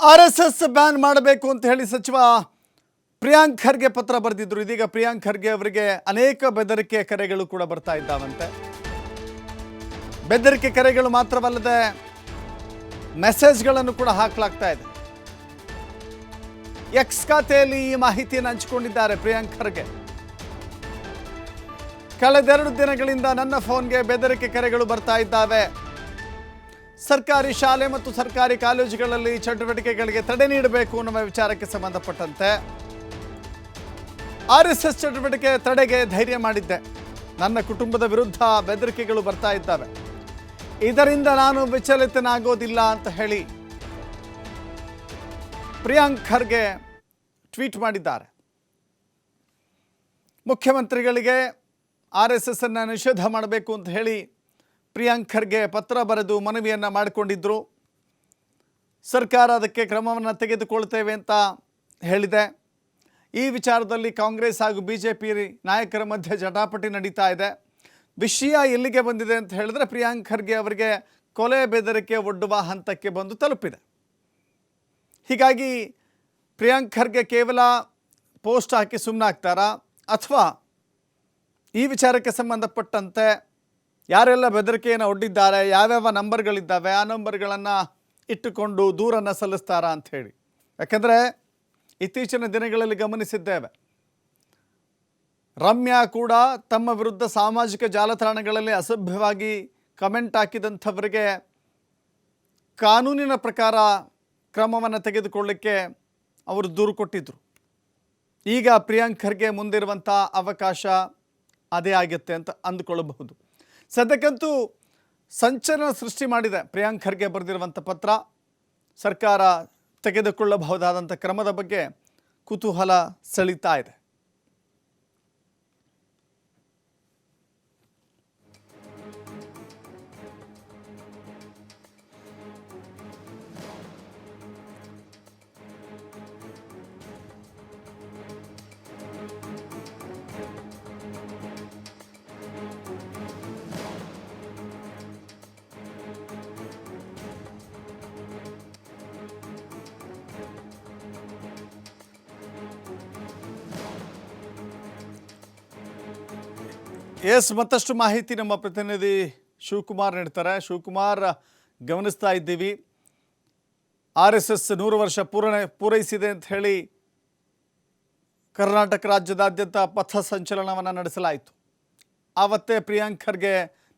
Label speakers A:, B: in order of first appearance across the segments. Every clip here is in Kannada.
A: ಆರ್ ಎಸ್ ಎಸ್ ಬ್ಯಾನ್ ಮಾಡಬೇಕು ಅಂತ ಹೇಳಿ ಸಚಿವ ಪ್ರಿಯಾಂಕ್ ಖರ್ಗೆ ಪತ್ರ ಬರೆದಿದ್ರು. ಇದೀಗ ಪ್ರಿಯಾಂಕ್ ಖರ್ಗೆ ಅವರಿಗೆ ಅನೇಕ ಬೆದರಿಕೆ ಕರೆಗಳು ಕೂಡ ಬರ್ತಾ ಇದ್ದಾವಂತೆ. ಬೆದರಿಕೆ ಕರೆಗಳು ಮಾತ್ರವಲ್ಲದೆ ಮೆಸೇಜ್ಗಳನ್ನು ಕೂಡ ಹಾಕಲಾಗ್ತಾ ಇದೆ. ಎಕ್ಸ್ ಖಾತೆಯಲ್ಲಿ ಈ ಮಾಹಿತಿಯನ್ನು ಹಂಚಿಕೊಂಡಿದ್ದಾರೆ ಪ್ರಿಯಾಂಕ್ ಖರ್ಗೆ. ಕಳೆದೆರಡು ದಿನಗಳಿಂದ ನನ್ನ ಫೋನ್ಗೆ ಬೆದರಿಕೆ ಕರೆಗಳು ಬರ್ತಾ ಇದ್ದಾವೆ. ಸರ್ಕಾರಿ ಶಾಲೆ ಮತ್ತು ಸರ್ಕಾರಿ ಕಾಲೇಜುಗಳಲ್ಲಿ ಚಟುವಟಿಕೆಗಳಿಗೆ ತಡೆ ನೀಡಬೇಕು ಅನ್ನುವ ವಿಚಾರಕ್ಕೆ ಸಂಬಂಧಪಟ್ಟಂತೆ ಆರ್ ಎಸ್ ಎಸ್ ಚಟುವಟಿಕೆ ತಡೆಗೆ ಧೈರ್ಯ ಮಾಡಿದ್ದೆ. ನನ್ನ ಕುಟುಂಬದ ವಿರುದ್ಧ ಬೆದರಿಕೆಗಳು ಬರ್ತಾ ಇದ್ದಾವೆ. ಇದರಿಂದ ನಾನು ವಿಚಲಿತನಾಗೋದಿಲ್ಲ ಅಂತ ಹೇಳಿ ಪ್ರಿಯಾಂಕ್ ಖರ್ಗೆ ಟ್ವೀಟ್ ಮಾಡಿದ್ದಾರೆ. ಮುಖ್ಯಮಂತ್ರಿಗಳಿಗೆ ಆರ್ ಎಸ್ ಎಸ್ ಅನ್ನು ನಿಷೇಧ ಮಾಡಬೇಕು ಅಂತ ಹೇಳಿ ಪ್ರಿಯಾಂಕ್ ಖರ್ಗೆ ಪತ್ರ ಬರೆದು ಮನವಿಯನ್ನು ಮಾಡಿಕೊಂಡಿದ್ದರು ಸರ್ಕಾರ ಅದಕ್ಕೆ ಕ್ರಮವನ್ನು ತೆಗೆದುಕೊಳ್ತೇವೆ ಅಂತ ಹೇಳಿದೆ. ಈ ವಿಚಾರದಲ್ಲಿ ಕಾಂಗ್ರೆಸ್ ಹಾಗೂ ಬಿ ಜೆ ನಾಯಕರ ಮಧ್ಯೆ ಜಟಾಪಟಿ ನಡೀತಾ ಇದೆ. ವಿಷಯ ಎಲ್ಲಿಗೆ ಬಂದಿದೆ ಅಂತ ಹೇಳಿದ್ರೆ ಪ್ರಿಯಾಂಕ್ ಖರ್ಗೆ ಅವರಿಗೆ ಕೊಲೆ ಬೆದರಿಕೆ ಒಡ್ಡುವ ಹಂತಕ್ಕೆ ಬಂದು ತಲುಪಿದೆ. ಹೀಗಾಗಿ ಪ್ರಿಯಾಂಕ್ ಖರ್ಗೆ ಕೇವಲ ಪೋಸ್ಟ್ ಹಾಕಿ ಸುಮ್ಮನಾಗ್ತಾರಾ ಅಥವಾ ಈ ವಿಚಾರಕ್ಕೆ ಸಂಬಂಧಪಟ್ಟಂತೆ ಯಾರೆಲ್ಲ ಬೆದರಿಕೆಯನ್ನು ಒಡ್ಡಿದ್ದಾರೆ, ಯಾವ್ಯಾವ ನಂಬರ್ಗಳಿದ್ದಾವೆ, ಆ ನಂಬರ್ಗಳನ್ನು ಇಟ್ಟುಕೊಂಡು ದೂರನ್ನು ಸಲ್ಲಿಸ್ತಾರಾ ಅಂತ ಹೇಳಿ. ಯಾಕಂದರೆ ಇತ್ತೀಚಿನ ದಿನಗಳಲ್ಲಿ ಗಮನಿಸಿದ್ದೇವೆ. ರಮ್ಯಾ ಕೂಡ ತಮ್ಮ ವಿರುದ್ಧ ಸಾಮಾಜಿಕ ಜಾಲತಾಣಗಳಲ್ಲಿ ಅಸಭ್ಯವಾಗಿ ಕಮೆಂಟ್ ಹಾಕಿದಂಥವರಿಗೆ ಕಾನೂನಿನ ಪ್ರಕಾರ ಕ್ರಮವನ್ನು ತೆಗೆದುಕೊಳ್ಳಿಕ್ಕೆ ಅವರು ದೂರು ಕೊಟ್ಟಿದ್ದರು ಈಗ ಪ್ರಿಯಾಂಕ್ ಖರ್ಗೆ ಮುಂದಿರುವಂಥ ಅವಕಾಶ ಅದೇ ಆಗುತ್ತೆ ಅಂತ ಅಂದುಕೊಳ್ಳಬಹುದು. ಸದ್ಯಕ್ಕಂತೂ ಸಂಚಲನ ಸೃಷ್ಟಿ ಮಾಡಿದೆ. ಪ್ರಿಯಾಂಕ್ ಖರ್ಗೆ ಬರೆದಿರುವಂಥ ಪತ್ರ ಸರ್ಕಾರ ತೆಗೆದುಕೊಳ್ಳಬಹುದಾದಂಥ ಕ್ರಮದ ಬಗ್ಗೆ ಕುತೂಹಲ ಸೆಳೀತಾ ಇದೆ. ಎಸ್, ಮತ್ತಷ್ಟು ಮಾಹಿತಿ ನಮ್ಮ ಪ್ರತಿನಿಧಿ ಶಿವಕುಮಾರ್ ನೀಡ್ತಾರೆ. ಶಿವಕುಮಾರ್, ಗಮನಿಸ್ತಾ ಇದ್ದೀವಿ. ಆರ್ ಎಸ್ ಎಸ್ ನೂರು ವರ್ಷ ಪೂರಣೆ ಪೂರೈಸಿದೆ ಅಂತ ಹೇಳಿ ಕರ್ನಾಟಕ ರಾಜ್ಯದಾದ್ಯಂತ ಪಥ ಸಂಚಲನವನ್ನು ನಡೆಸಲಾಯಿತು. ಆವತ್ತೇ ಪ್ರಿಯಾಂಕರ್ಗೆ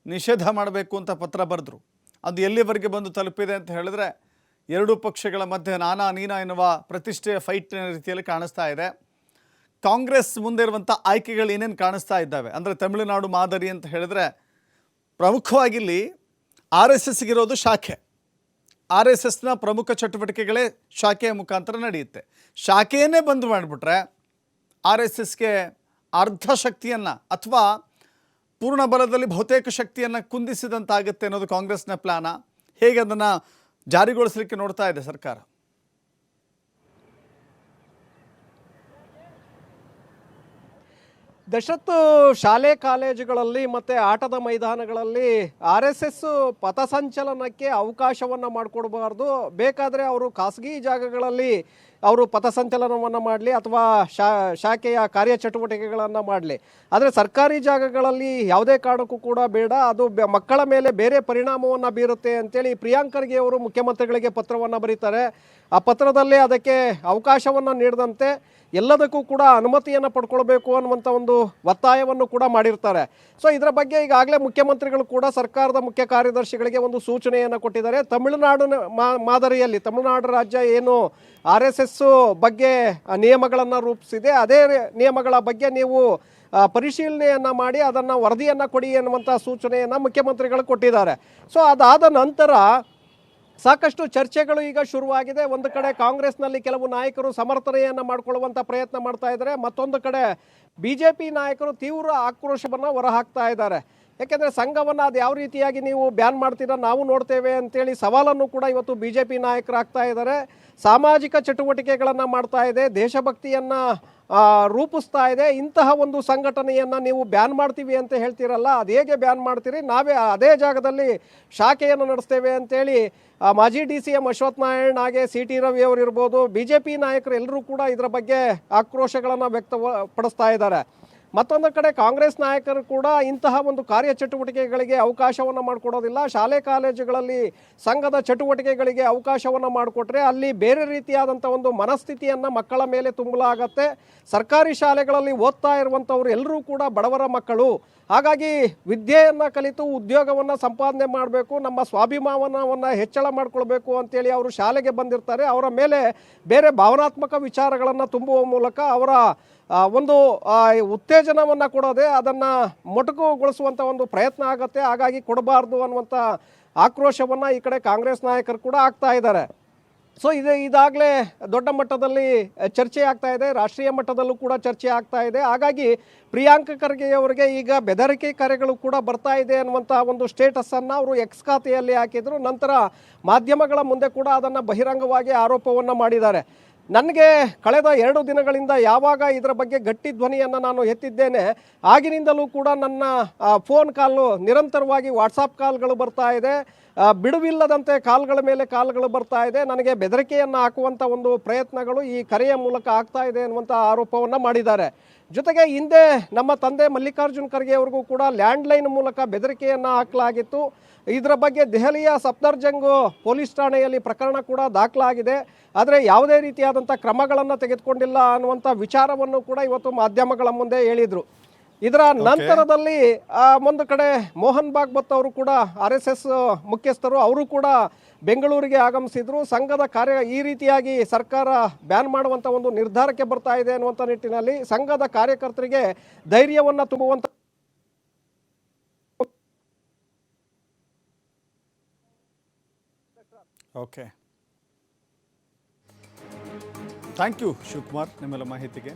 A: ನಿಷೇಧ ಮಾಡಬೇಕು ಅಂತ ಪತ್ರ ಬರೆದ್ರು. ಅದು ಎಲ್ಲಿವರೆಗೆ ಬಂದು ತಲುಪಿದೆ ಅಂತ ಹೇಳಿದ್ರೆ ಎರಡೂ ಪಕ್ಷಗಳ ಮಧ್ಯೆ ನಾನಾ ನೀನಾ ಎನ್ನುವ ಪ್ರತಿಷ್ಠೆಯ ಫೈಟ್ನ ರೀತಿಯಲ್ಲಿ ಕಾಣಿಸ್ತಾ ಇದೆ. ಕಾಂಗ್ರೆಸ್ ಮುಂದೆ ಇರುವಂಥ ಆಯ್ಕೆಗಳು ಏನೇನು ಕಾಣಿಸ್ತಾ ಇದ್ದಾವೆ? ಅಂದರೆ ತಮಿಳುನಾಡು ಮಾದರಿ ಅಂತ ಹೇಳಿದ್ರೆ ಪ್ರಮುಖವಾಗಿ ಇಲ್ಲಿ ಆರ್ ಎಸ್ ಎಸ್ಗಿರೋದು ಶಾಖೆ. ಆರ್ ಎಸ್ ಎಸ್ನ ಪ್ರಮುಖ ಚಟುವಟಿಕೆಗಳೇ ಶಾಖೆಯ ಮುಖಾಂತರ ನಡೆಯುತ್ತೆ. ಶಾಖೆಯನ್ನೇ ಬಂದ್ ಮಾಡಿಬಿಟ್ರೆ ಆರ್ ಎಸ್ ಎಸ್ಗೆ ಅರ್ಧ ಶಕ್ತಿಯನ್ನು ಅಥವಾ ಪೂರ್ಣ ಬಲದಲ್ಲಿ ಬಹುತೇಕ ಶಕ್ತಿಯನ್ನು ಕುಂದಿಸಿದಂತಾಗುತ್ತೆ ಅನ್ನೋದು ಕಾಂಗ್ರೆಸ್ನ ಪ್ಲಾನ. ಹೇಗೆ ಅದನ್ನು ಜಾರಿಗೊಳಿಸಲಿಕ್ಕೆ ನೋಡ್ತಾ ಇದೆ ಸರ್ಕಾರ?
B: ದಶರಥ್ ಶಾಲೆ ಕಾಲೇಜುಗಳಲ್ಲಿ ಮತ್ತು ಆಟದ ಮೈದಾನಗಳಲ್ಲಿ ಆರ್ ಎಸ್ ಎಸ್ ಪಥಸಂಚಲನಕ್ಕೆ ಅವಕಾಶವನ್ನು ಮಾಡಿಕೊಡಬಾರ್ದು. ಬೇಕಾದರೆ ಅವರು ಖಾಸಗಿ ಜಾಗಗಳಲ್ಲಿ ಅವರು ಪಥಸಂಚಲನವನ್ನು ಮಾಡಲಿ ಅಥವಾ ಶಾ, ಶಾಖೆಯ ಕಾರ್ಯಚಟುವಟಿಕೆಗಳನ್ನು ಮಾಡಲಿ. ಆದರೆ ಸರ್ಕಾರಿ ಜಾಗಗಳಲ್ಲಿ ಯಾವುದೇ ಕಾರಣಕ್ಕೂ ಕೂಡ ಬೇಡ. ಅದು ಮಕ್ಕಳ ಮೇಲೆ ಬೇರೆ ಪರಿಣಾಮವನ್ನು ಬೀರುತ್ತೆ ಅಂತೇಳಿ ಪ್ರಿಯಾಂಕ್ ಖರ್ಗೆ ಅವರು ಮುಖ್ಯಮಂತ್ರಿಗಳಿಗೆ ಪತ್ರವನ್ನು ಬರೀತಾರೆ. ಆ ಪತ್ರದಲ್ಲಿ ಅದಕ್ಕೆ ಅವಕಾಶವನ್ನು ನೀಡದಂತೆ ಎಲ್ಲದಕ್ಕೂ ಕೂಡ ಅನುಮತಿಯನ್ನು ಪಡ್ಕೊಳ್ಬೇಕು ಅನ್ನುವಂಥ ಒಂದು ಒತ್ತಾಯವನ್ನು ಕೂಡ ಮಾಡಿರ್ತಾರೆ. ಸೊ, ಇದರ ಬಗ್ಗೆ ಈಗಾಗಲೇ ಮುಖ್ಯಮಂತ್ರಿಗಳು ಕೂಡ ಸರ್ಕಾರದ ಮುಖ್ಯ ಕಾರ್ಯದರ್ಶಿಗಳಿಗೆ ಒಂದು ಸೂಚನೆಯನ್ನು ಕೊಟ್ಟಿದ್ದಾರೆ. ತಮಿಳುನಾಡಿನ ಮಾ- ಮಾದರಿಯಲ್ಲಿ ತಮಿಳುನಾಡು ರಾಜ್ಯ ಏನು ಆರ್ ಎಸ್ ಬಗ್ಗೆ ನಿಯಮಗಳನ್ನು ರೂಪಿಸಿದೆ. ಅದೇ ನಿಯಮಗಳ ಬಗ್ಗೆ ನೀವು ಪರಿಶೀಲನೆಯನ್ನು ಪರಿಶೀಲನೆಯನ್ನ ಮಾಡಿ ಅದನ್ನು ವರದಿಯನ್ನು ಕೊಡಿ ಎನ್ನುವಂಥ ಸೂಚನೆಯನ್ನು ಮುಖ್ಯಮಂತ್ರಿಗಳು ಕೊಟ್ಟಿದ್ದಾರೆ. ಸೊ ಅದಾದ ನಂತರ ಸಾಕಷ್ಟು ಚರ್ಚೆಗಳು ಈಗ ಶುರುವಾಗಿದೆ. ಒಂದು ಕಡೆ ಕಾಂಗ್ರೆಸ್ನಲ್ಲಿ ಕೆಲವು ನಾಯಕರು ಸಮರ್ಥನೆಯನ್ನು ಮಾಡಿಕೊಳ್ಳುವಂಥ ಪ್ರಯತ್ನ ಮಾಡ್ತಾ ಇದ್ದಾರೆ. ಮತ್ತೊಂದು ಕಡೆ ಬಿ ಜೆ ಪಿ ನಾಯಕರು ತೀವ್ರ ಆಕ್ರೋಶವನ್ನು ಹೊರಹಾಕ್ತಾ ಇದ್ದಾರೆ. ಯಾಕೆಂದರೆ ಸಂಘವನ್ನು ಅದು ಯಾವ ರೀತಿಯಾಗಿ ನೀವು ಬ್ಯಾನ್ ಮಾಡ್ತೀರಾ ನಾವು ನೋಡ್ತೇವೆ ಅಂತೇಳಿ ಸವಾಲನ್ನು ಕೂಡ ಇವತ್ತು ಬಿ ಜೆ ಪಿ ನಾಯಕರು ಆಗ್ತಾ ಇದ್ದಾರೆ. ಸಾಮಾಜಿಕ ಚಟುವಟಿಕೆಗಳನ್ನು ಮಾಡ್ತಾ ಇದೆ, ದೇಶಭಕ್ತಿಯನ್ನು ರೂಪಿಸ್ತಾ ಇದೆ. ಇಂತಹ ಒಂದು ಸಂಘಟನೆಯನ್ನು ನೀವು ಬ್ಯಾನ್ ಮಾಡ್ತೀವಿ ಅಂತ ಹೇಳ್ತೀರಲ್ಲ, ಅದು ಹೇಗೆ ಬ್ಯಾನ್ ಮಾಡ್ತೀರಿ? ನಾವೇ ಅದೇ ಜಾಗದಲ್ಲಿ ಶಾಖೆಯನ್ನು ನಡೆಸ್ತೇವೆ ಅಂತೇಳಿ ಮಾಜಿ D C M Ashwath Narayan ಹಾಗೆ ಸಿ ಟಿ ರವಿ ಅವರು ಇರ್ಬೋದು ಬಿ ಜೆ ಪಿ ನಾಯಕರು ಎಲ್ಲರೂ ಕೂಡ ಇದರ ಬಗ್ಗೆ ಆಕ್ರೋಶಗಳನ್ನು ವ್ಯಕ್ತಪಡಿಸ್ತಾ ಇದ್ದಾರೆ. ಮತ್ತೊಂದು ಕಡೆ ಕಾಂಗ್ರೆಸ್ ನಾಯಕರು ಕೂಡ ಇಂತಹ ಒಂದು ಕಾರ್ಯಚಟುವಟಿಕೆಗಳಿಗೆ ಅವಕಾಶವನ್ನು ಮಾಡಿಕೊಡೋದಿಲ್ಲ. ಶಾಲೆ, ಕಾಲೇಜುಗಳಲ್ಲಿ ಸಂಘದ ಚಟುವಟಿಕೆಗಳಿಗೆ ಅವಕಾಶವನ್ನು ಮಾಡಿಕೊಟ್ರೆ ಅಲ್ಲಿ ಬೇರೆ ರೀತಿಯಾದಂಥ ಒಂದು ಮನಸ್ಥಿತಿಯನ್ನು ಮಕ್ಕಳ ಮೇಲೆ ತುಂಬಲಾಗತ್ತೆ. ಸರ್ಕಾರಿ ಶಾಲೆಗಳಲ್ಲಿ ಓದ್ತಾ ಇರುವಂಥವ್ರು ಎಲ್ಲರೂ ಕೂಡ ಬಡವರ ಮಕ್ಕಳು. ಹಾಗಾಗಿ ವಿದ್ಯೆಯನ್ನು ಕಲಿತು ಉದ್ಯೋಗವನ್ನು ಸಂಪಾದನೆ ಮಾಡಬೇಕು, ನಮ್ಮ ಸ್ವಾಭಿಮಾನವನ್ನು ಹೆಚ್ಚಳ ಮಾಡಿಕೊಳ್ಬೇಕು ಅಂತೇಳಿ ಅವರು ಶಾಲೆಗೆ ಬಂದಿರ್ತಾರೆ. ಅವರ ಮೇಲೆ ಬೇರೆ ಭಾವನಾತ್ಮಕ ವಿಚಾರಗಳನ್ನು ತುಂಬುವ ಮೂಲಕ ಅವರ ಒಂದು ಉತ್ತೇಜನವನ್ನು ಕೊಡೋದೆ ಅದನ್ನು ಮೊಟಕುಗೊಳಿಸುವಂಥ ಒಂದು ಪ್ರಯತ್ನ ಆಗುತ್ತೆ. ಹಾಗಾಗಿ ಕೊಡಬಾರ್ದು ಅನ್ನುವಂಥ ಆಕ್ರೋಶವನ್ನು ಈ ಕಡೆ ಕಾಂಗ್ರೆಸ್ ನಾಯಕರು ಕೂಡ ಆಗ್ತಾ ಇದ್ದಾರೆ. ಸೊ ಇದು ಇದಾಗಲೇ ದೊಡ್ಡ ಮಟ್ಟದಲ್ಲಿ ಚರ್ಚೆ ಆಗ್ತಾ ಇದೆ, ರಾಷ್ಟ್ರೀಯ ಮಟ್ಟದಲ್ಲೂ ಕೂಡ ಚರ್ಚೆ ಆಗ್ತಾ ಇದೆ. ಹಾಗಾಗಿ ಪ್ರಿಯಾಂಕ ಖರ್ಗೆ ಅವರಿಗೆ ಈಗ ಬೆದರಿಕೆ ಕರೆಗಳು ಕೂಡ ಬರ್ತಾ ಇದೆ ಅನ್ನುವಂಥ ಒಂದು ಸ್ಟೇಟಸನ್ನು ಅವರು ಎಕ್ಸ್ ಖಾತೆಯಲ್ಲಿ ಹಾಕಿದರು. ನಂತರ ಮಾಧ್ಯಮಗಳ ಮುಂದೆ ಕೂಡ ಅದನ್ನು ಬಹಿರಂಗವಾಗಿ ಆರೋಪವನ್ನು ಮಾಡಿದ್ದಾರೆ. ನನಗೆ ಕಳೆದ ಎರಡು ದಿನಗಳಿಂದ ಯಾವಾಗ ಇದರ ಬಗ್ಗೆ ಗಟ್ಟಿ ಧ್ವನಿಯನ್ನು ನಾನು ಎತ್ತಿದ್ದೇನೆ, ಆಗಿನಿಂದಲೂ ಕೂಡ ನನ್ನ ಫೋನ್ ಕಾಲು ನಿರಂತರವಾಗಿ ವಾಟ್ಸಾಪ್ ಕಾಲ್ಗಳು ಬರ್ತಾ ಇದೆ. ಬಿಡುವಿಲ್ಲದಂತೆ ಕಾಲ್ಗಳ ಮೇಲೆ ಕಾಲ್ಗಳು ಬರ್ತಾ ಇದೆ. ನನಗೆ ಬೆದರಿಕೆಯನ್ನು ಹಾಕುವಂಥ ಒಂದು ಪ್ರಯತ್ನಗಳು ಈ ಕರೆಯ ಮೂಲಕ ಆಗ್ತಾ ಇದೆ ಅನ್ನುವಂಥ ಆರೋಪವನ್ನು ಮಾಡಿದ್ದಾರೆ. ಜೊತೆಗೆ ಹಿಂದೆ ನಮ್ಮ ತಂದೆ ಮಲ್ಲಿಕಾರ್ಜುನ್ ಖರ್ಗೆ ಅವ್ರಿಗೂ ಕೂಡ ಲ್ಯಾಂಡ್ಲೈನ್ ಮೂಲಕ ಬೆದರಿಕೆಯನ್ನು ಹಾಕಲಾಗಿತ್ತು. ಇದರ ಬಗ್ಗೆ ದೆಹಲಿಯ ಸಫ್ದರ್ಜಂಗ್ ಪೊಲೀಸ್ ಠಾಣೆಯಲ್ಲಿ ಪ್ರಕರಣ ಕೂಡ ದಾಖಲಾಗಿದೆ. ಆದರೆ ಯಾವುದೇ ರೀತಿಯಾದಂಥ ಕ್ರಮಗಳನ್ನು ತೆಗೆದುಕೊಂಡಿಲ್ಲ ಅನ್ನುವಂಥ ವಿಚಾರವನ್ನು ಕೂಡ ಇವತ್ತು ಮಾಧ್ಯಮಗಳ ಮುಂದೆ ಹೇಳಿದರು. ಇದರ ನಂತರದಲ್ಲಿ ಒಂದು ಕಡೆ ಮೋಹನ್ ಭಾಗವತ್ ಅವರು ಕೂಡ ಆರ್ ಎಸ್ ಎಸ್ ಮುಖ್ಯಸ್ಥರು ಅವರು ಕೂಡ ಬೆಂಗಳೂರಿಗೆ ಆಗಮಿಸಿದ್ರು. ಸಂಘದ ಕಾರ್ಯ ಈ ರೀತಿಯಾಗಿ ಸರ್ಕಾರ ಬ್ಯಾನ್ ಮಾಡುವಂಥ ಒಂದು ನಿರ್ಧಾರಕ್ಕೆ ಬರ್ತಾ ಇದೆ ಅನ್ನುವಂಥ ನಿಟ್ಟಿನಲ್ಲಿ ಸಂಘದ ಕಾರ್ಯಕರ್ತರಿಗೆ ಧೈರ್ಯವನ್ನು ತುಂಬುವಂಥ
A: ಓಕೆ ಥ್ಯಾಂಕ್ ಯು ಶಿವಕುಮಾರ್ ನಿಮ್ಮೆಲ್ಲ ಮಾಹಿತಿಗೆ.